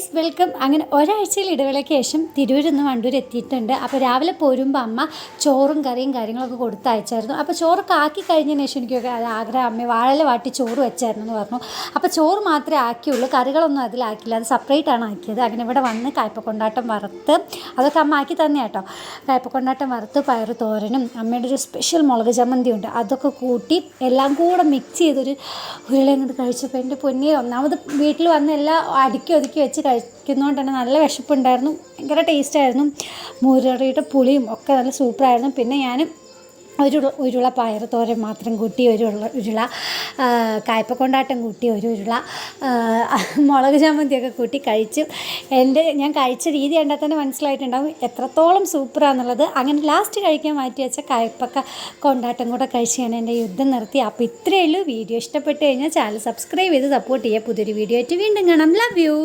Guys welcome. അങ്ങനെ ഒരാഴ്ചയിൽ ഇടവേളയ്ക്ക് ശേഷം തിരൂരിൽ നിന്ന് വണ്ടൂർ എത്തിയിട്ടുണ്ട്. അപ്പോൾ രാവിലെ പോരുമ്പോൾ അമ്മ ചോറും കറിയും കാര്യങ്ങളൊക്കെ കൊടുത്തയച്ചായിരുന്നു അപ്പോൾ ചോറൊക്കെ ആക്കി കഴിഞ്ഞതിന് ശേഷം എനിക്കൊക്കെ ആഗ്രഹം അമ്മ വാഴല വാട്ടി ചോറ് വെച്ചായിരുന്നു എന്ന് പറഞ്ഞു. അപ്പോൾ ചോറ് മാത്രമേ ആക്കിയുള്ളൂ. കറികളൊന്നും അതിലാക്കില്ല അത് സെപ്പറേറ്റ് ആണ് ആക്കിയത്. അങ്ങനെ ഇവിടെ വന്ന് കായ്പക്കൊണ്ടാട്ടം വറുത്ത് അതൊക്കെ അമ്മ ആക്കി തന്നെ കേട്ടോ. കായ്പക്കൊണ്ടാട്ടം വറുത്ത് പയറ് തോരനും അമ്മയുടെ ഒരു സ്പെഷ്യൽ മുളക് ചമ്മന്തി ഉണ്ട്. അതൊക്കെ കൂട്ടി എല്ലാം കൂടെ മിക്സ് ചെയ്തൊരു ഉരുളങ്ങോട്ട് കഴിച്ചപ്പോൾ എന്റെ പൊന്നിയെ ഒന്നാമത് വീട്ടിൽ വന്ന് എല്ലാം അടുക്കി ഒതുക്കി വെച്ച് കഴിക്കുന്നതുകൊണ്ട് തന്നെ നല്ല വിശപ്പുണ്ടായിരുന്നു. ഭയങ്കര ടേസ്റ്റായിരുന്നു. മുരറിയുടെ പുളിയും ഒക്കെ നല്ല സൂപ്പറായിരുന്നു. പിന്നെ ഞാൻ ഒരു ഉരുള പയർ തോരൻ മാത്രം കൂട്ടി ഒരു ഉരുള ഉരുള കായ്പക്കൊണ്ടാട്ടം കൂട്ടി ഒരു ഉരുള മുളക് ചമ്മന്തിയൊക്കെ കൂട്ടി കഴിച്ചു. എന്റെ ഞാൻ കഴിച്ച രീതി കണ്ടാൽ തന്നെ മനസ്സിലായിട്ടുണ്ടാകും എത്രത്തോളം സൂപ്പറാന്നുള്ളത്. അങ്ങനെ ലാസ്റ്റ് കഴിക്കാൻ മാറ്റി വെച്ച കായ്പക്ക കൊണ്ടാട്ടം കൂടെ കഴിച്ചാണ് എന്റെ യുദ്ധം നിർത്തി. അപ്പോൾ ഇത്രയേ ഉള്ളൂ. വീഡിയോ ഇഷ്ടപ്പെട്ട് കഴിഞ്ഞാൽ ചാനൽ സബ്സ്ക്രൈബ് ചെയ്ത് സപ്പോർട്ട് ചെയ്യുക. പുതിയൊരു വീഡിയോ ആയിട്ട് വീണ്ടും കാണാം. Love you